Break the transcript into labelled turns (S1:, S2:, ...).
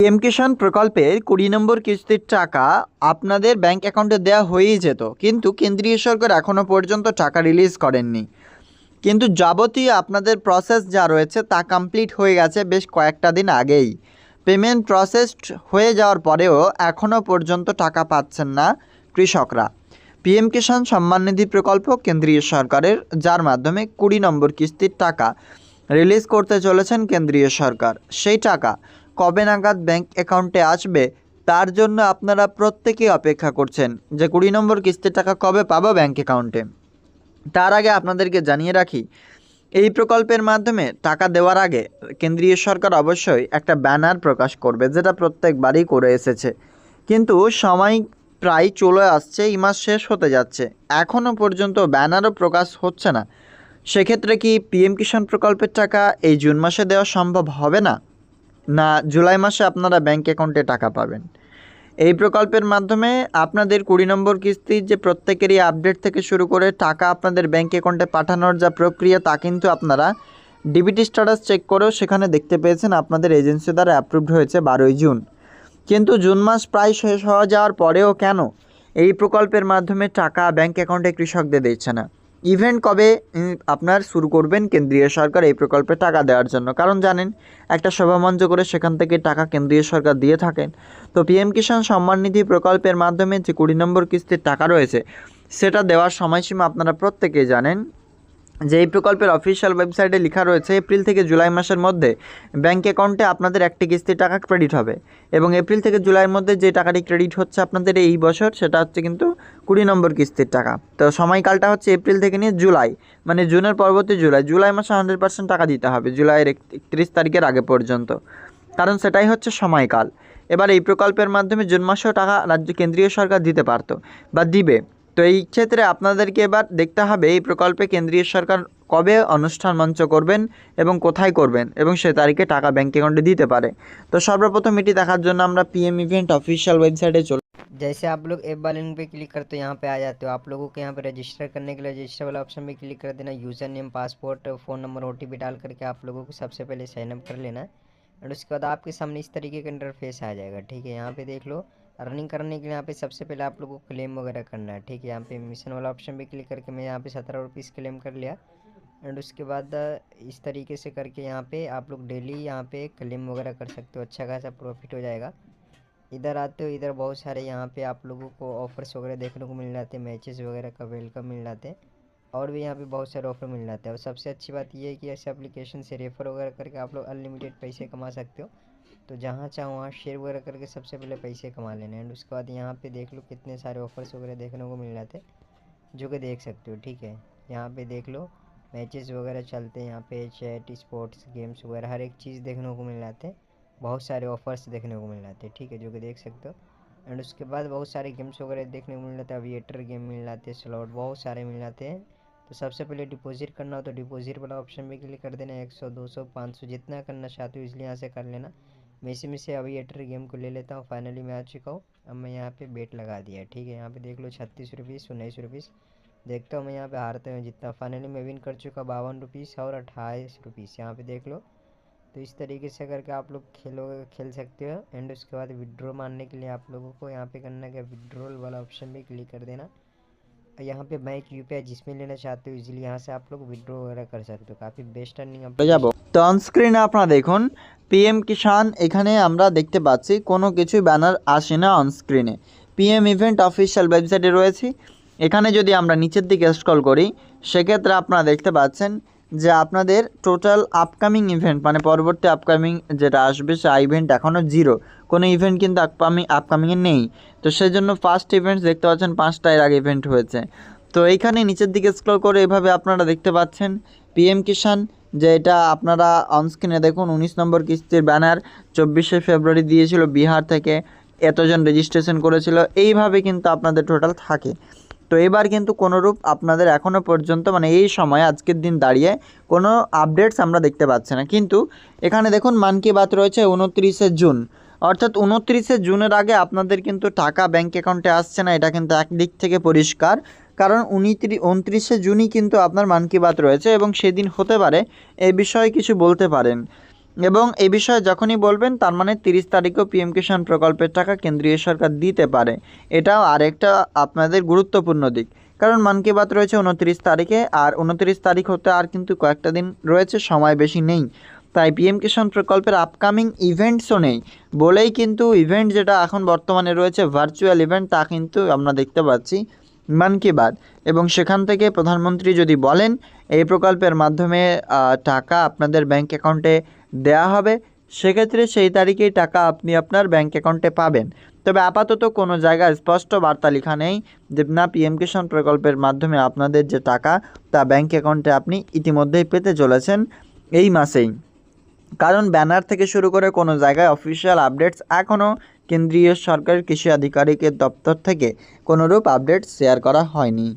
S1: PM কিষাণ প্রকল্পের কুড়ি নম্বর কিস্তির টাকা আপনাদের ব্যাংক অ্যাকাউন্টে দেওয়া হয়েই যেত, কিন্তু কেন্দ্রীয় সরকার এখনও পর্যন্ত টাকা রিলিজ করেননি। কিন্তু যাবতীয় আপনাদের প্রসেস যা রয়েছে তা কমপ্লিট হয়ে গেছে বেশ কয়েকটা দিন আগেই। পেমেন্ট প্রসেসড হয়ে যাওয়ার পরেও এখনও পর্যন্ত টাকা পাচ্ছেন না কৃষকরা। পিএম কিষাণ সম্মান নিধি প্রকল্প কেন্দ্রীয় সরকারের, যার মাধ্যমে কুড়ি নম্বর কিস্তির টাকা রিলিজ করতে চলেছেন কেন্দ্রীয় সরকার। সেই টাকা কবে নাগাদ ব্যাংক অ্যাকাউন্টে আসবে, তার জন্য আপনারা প্রত্যেকেই অপেক্ষা করছেন যে কুড়ি নম্বর কিস্তির টাকা কবে পাবো ব্যাংক অ্যাকাউন্টে। তার আগে আপনাদেরকে জানিয়ে রাখি, এই প্রকল্পের মাধ্যমে টাকা দেওয়ার আগে কেন্দ্রীয় সরকার অবশ্যই একটা ব্যানার প্রকাশ করবে, যেটা প্রত্যেকবারই করে এসেছে। কিন্তু সময় প্রায় চলে আসছে, এই মাস শেষ হতে যাচ্ছে। এখনও পর্যন্ত ব্যানারও প্রকাশ হচ্ছে না। সেক্ষেত্রে কি পিএম কিষাণ প্রকল্পের টাকা এই জুন মাসে দেওয়া সম্ভব হবে না? না, জুলাই মাসে আপনারা ব্যাংক অ্যাকাউন্টে টাকা পাবেন। এই প্রকল্পের মাধ্যমে আপনাদের কুড়ি নম্বর কিস্তির যে প্রত্যেকেরই আপডেট থেকে শুরু করে টাকা আপনাদের ব্যাংক অ্যাকাউন্টে পাঠানোর যা প্রক্রিয়া, তা কিন্তু আপনারা ডিবিটি স্ট্যাটাস চেক করেও সেখানে দেখতে পেয়েছেন। আপনাদের এজেন্সি দ্বারা অ্যাপ্রুভড হয়েছে বারোই জুন। কিন্তু জুন মাস প্রায় শেষ হওয়া যাওয়ার পরেও কেন এই প্রকল্পের মাধ্যমে টাকা ব্যাংক অ্যাকাউন্টে কৃষকদের দিচ্ছে না? ইভেন্ট কবে আপনার শুরু করবেন কেন্দ্রীয় সরকার এই প্রকল্পে টাকা দেওয়ার জন্য। কারণ জানেন, একটা সভামঞ্চ করে সেখান থেকে টাকা কেন্দ্রীয় সরকার দিয়ে থাকেন। তো পিএম কিষাণ সম্মান নিধি প্রকল্পের মাধ্যমে যে কুড়ি নম্বর কিস্তির টাকা রয়েছে, সেটা দেওয়ার সময়সীমা আপনারা প্রত্যেকেই জানেন। যে এই প্রকল্পের অফিসিয়াল ওয়েবসাইটে লেখা রয়েছে, এপ্রিল থেকে জুলাই মাসের মধ্যে ব্যাংক অ্যাকাউন্টে আপনাদের একটি কিস্তির টাকা ক্রেডিট হবে। এবং এপ্রিল থেকে জুলাইয়ের মধ্যে যে টাকাটি ক্রেডিট হচ্ছে আপনাদের এই বছর, সেটা হচ্ছে কিন্তু কুড়ি নম্বর কিস্তির টাকা। তো সময়কালটা হচ্ছে এপ্রিল থেকে নিয়ে জুলাই মানে জুনের পরবর্তী জুলাই। জুলাই মাসে হান্ড্রেড পার্সেন্ট টাকা দিতে হবে, জুলাইয়ের একত্রিশ তারিখের আগে পর্যন্ত। কারণ সেটাই হচ্ছে সময়কাল। এবার এই প্রকল্পের মাধ্যমে জুন মাসেও টাকা রাজ্য কেন্দ্রীয় সরকার দিতে পারতো বা দিবে। তো এই ক্ষেত্রে আপনাদেরকে এবার দেখতে হবে এই প্রকল্পে কেন্দ্রীয় সরকার কবে অনুষ্ঠান মঞ্চ করবেন এবং কোথায় করবেন এবং সে তারিখে টাকা ব্যাঙ্ক অ্যাকাউন্টে দিতে পারে তো সর্বপ্রথম এটি দেখার জন্য আমরা পিএম ইভেন্ট অফিসিয়াল ওয়েবসাইটে চলে
S2: जैसे आप लोग ऐप वाले लिंक पे क्लिक करते हो यहाँ पे आ जाते हो आप लोगों को यहाँ पे रजिस्टर करने के लिए रजिस्टर वाला ऑप्शन पे क्लिक कर देना user name passport phone number ओ डाल करके आप लोगों को सबसे पहले साइन अप कर लेना है और उसके बाद आपके सामने इस तरीके का इंटरफेस आ जाएगा ठीक है यहाँ पे देख लो रनिंग करने के लिए यहाँ पे सबसे पहले आप लोगों को क्लेम वगैरह करना है, ठीक है? यहाँ पे मिशन वाला ऑप्शन पे क्लिक करके मैं यहाँ पे सत्रह रुपीज़ क्लेम कर लिया। एंड उसके बाद, इस तरीके से करके यहाँ पे आप लोग डेली यहाँ पे क्लेम वगैरह कर सकते हो अच्छा खासा प्रॉफिट हो जाएगा। इधर आते हो, इधर बहुत सारे यहाँ पे आप लोगों को ऑफर्स वगैरह देखने को मिल जाते हैं, मैचेस वगैरह का वेलकम मिल जाते हैं, और भी यहाँ पे बहुत सारे ऑफ़र मिल जाते हैं। और सबसे अच्छी बात ये है कि ऐसे एप्लीकेशन से रेफर वगैरह करके आप लोग अनलिमिटेड पैसे कमा सकते हो। तो जहाँ चाहो वहाँ शेयर वगैरह करके सबसे पहले पैसे कमा लेने एंड उसके बाद यहाँ पे देख लो कितने सारे ऑफर्स वगैरह देखने को मिल जाते जो कि देख सकते हो, ठीक है? यहाँ पे देख लो मैचेस वगैरह चलते हैं यहाँ पे चैट स्पोर्ट्स गेम्स वगैरह, हर एक चीज़ देखने को मिल जाते बहुत सारे ऑफर्स देखने को मिल जाते हैं, ठीक है? जो कि देख सकते हो। एंड उसके बाद बहुत सारे गेम्स वगैरह देखने को मिल जाते हैं अविएटर गेम मिल जाते हैं स्लॉट बहुत सारे मिल जाते हैं। तो सबसे पहले डिपॉजिट करना हो तो डिपॉजिट वाला ऑप्शन पे क्लिक कर देना, एक सौ, दो सौ, पाँच सौ, जितना करना चाहते हो इसलिए यहाँ से कर लेना। मैं इसी में से अभी एटर गेम को ले लेता हूँ फाइनली मैं आ चुका हूँ। अब मैं यहाँ पे बेट लगा दिया ठीक है? यहाँ पे देख लो छत्तीस रुपीज़ उन्नीस रुपीज़ देखता हूँ मैं यहाँ पे हारते हुए जितना। फाइनली मैं विन कर चुका बावन रुपीज़ और अट्ठाईस रुपीज़ यहाँ पे देख लो। तो इस तरीके से करके आप लोग खेलोगे खेल सकते हो। एंड उसके बाद विड्रॉ मारने के लिए आप लोगों को यहाँ पे करना क्या? विड्रॉल वाला ऑप्शन भी क्लिक कर देना। और यहाँ पे बैंक यू जिसमें लेना चाहते हो इजीली यहाँ से आप लोग विड्रॉ वगैरह कर सकते हो। काफ़ी बेस्ट अर्निंग
S1: তো অনস্ক্রিনে আপনারা দেখুন পিএম কিষাণ এখানে আমরা দেখতে পাচ্ছি কোনো কিছু ব্যানার আসে না অনস্ক্রিনে পিএম ইভেন্ট অফিসিয়াল ওয়েবসাইটে রয়েছি। এখানে যদি আমরা নিচের দিকে স্ক্রল করি, সেক্ষেত্রে আপনারা দেখতে পাচ্ছেন যে আপনাদের টোটাল আপকামিং ইভেন্ট মানে পরবর্তী আপকামিং যেটা আসবে, সে ইভেন্ট এখনও জিরো কোনো ইভেন্ট কিন্তু আপকামিং আপকামিংয়ে নেই। তো সেই জন্য ফার্স্ট ইভেন্টস দেখতে পাচ্ছেন, পাঁচটা এর আগে ইভেন্ট হয়েছে। তো এইখানে নিচের দিকে স্ক্রল করে এভাবে আপনারা দেখতে পাচ্ছেন পিএম কিষাণ যে এটা আপনারা অনস্ক্রিনে দেখুন, উনিশ নম্বর কিস্তির ব্যানার চব্বিশে ফেব্রুয়ারি দিয়েছিল বিহার থেকে। এতজন রেজিস্ট্রেশন করেছিল। এইভাবে কিন্তু আপনাদের টোটাল থাকে। তো এবার কিন্তু কোনোরূপ আপনাদের এখনও পর্যন্ত মানে এই সময়, আজকের দিন দাঁড়িয়ে কোনো আপডেটস আমরা দেখতে পাচ্ছি না। কিন্তু এখানে দেখুন, মান কি বাত রয়েছে উনত্রিশে জুন। অর্থাৎ উনত্রিশে জুনের আগে আপনাদের কিন্তু টাকা ব্যাঙ্ক অ্যাকাউন্টে আসছে না। এটা কিন্তু একদিক থেকে পরিষ্কার। কারণ উনিত্রি উনত্রিশে জুনই কিন্তু আপনার মান কি বাত রয়েছে এবং সেদিন হতে পারে এ বিষয়ে কিছু বলতে পারেন। এবং এ বিষয়ে যখনই বলবেন, তার মানে তিরিশ তারিখেও পিএম কিষাণ প্রকল্পের টাকা কেন্দ্রীয় সরকার দিতে পারে। এটাও আরেকটা আপনাদের গুরুত্বপূর্ণ দিক। কারণ মন কি বাত রয়েছে উনত্রিশ তারিখে, আর উনত্রিশ তারিখ হতে আর কিন্তু কয়েকটা দিন রয়েছে, সময় বেশি নেই। তাই পিএম কিষাণ প্রকল্পের আপকামিং ইভেন্টসও নেই। বলেই কিন্তু ইভেন্ট যেটা এখন বর্তমানে রয়েছে, ভার্চুয়াল ইভেন্ট, তা কিন্তু আমরা দেখতে পাচ্ছি। মন কি বাত। এবং সেখান থেকে প্রধানমন্ত্রী যদি বলেন, এই প্রকল্পের মাধ্যমে টাকা আপনাদের ব্যাংক অ্যাকাউন্টে দেওয়া হবে, সেক্ষেত্রে সেই তারিখেই টাকা আপনি আপনার ব্যাংক অ্যাকাউন্টে পাবেন। তবে আপাতত কোনো জায়গায় স্পষ্ট বার্তা লেখা নেই যে, না পিএম কিষাণ প্রকল্পের মাধ্যমে আপনাদের যে টাকা, তা ব্যাংক অ্যাকাউন্টে আপনি ইতিমধ্যেই পেতে চলেছেন এই মাসেই। কারণ ব্যানার থেকে শুরু করে কোনো জায়গায় অফিসিয়াল আপডেটস এখনও কেন্দ্রীয় সরকারের কৃষি আধিকারিকের দপ্তর থেকে কোনোরূপ আপডেট শেয়ার করা হয়নি।